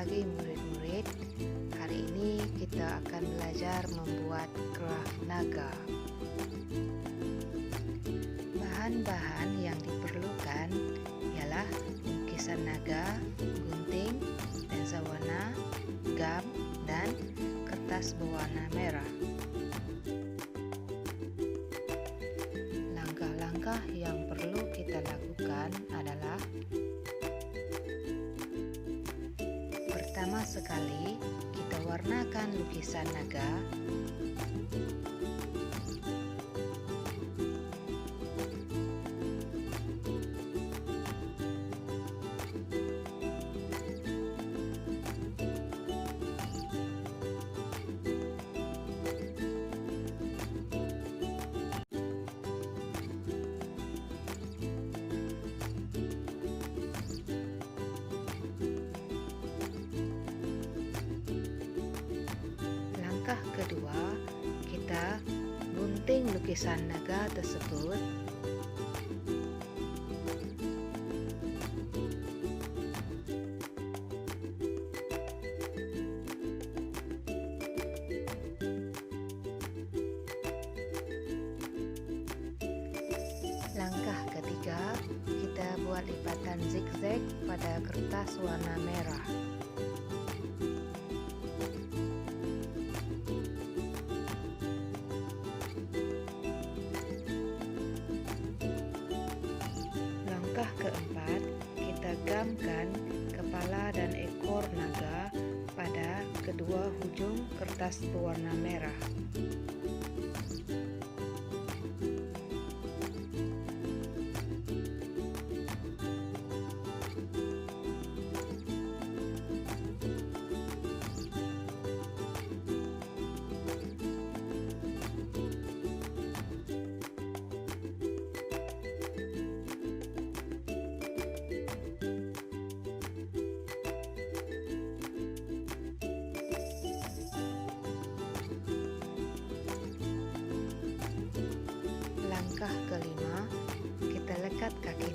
pagi murid-murid. Hari ini kita akan belajar membuat craft naga. Bahan-bahan yang diperlukan ialah lukisan naga, gunting, lensa warna, gam, dan kertas berwarna merah. Langkah-langkah yang perlu kita lakukan adalah Pertama sekali, kita warnakan lukisan naga. Langkah kedua, kita gunting lukisan naga tersebut. Langkah ketiga, kita buat lipatan zigzag pada kertas warna merah. Kita gamkan kepala dan ekor naga pada kedua hujung kertas berwarna merah. langkah kelima, kita lekat kaki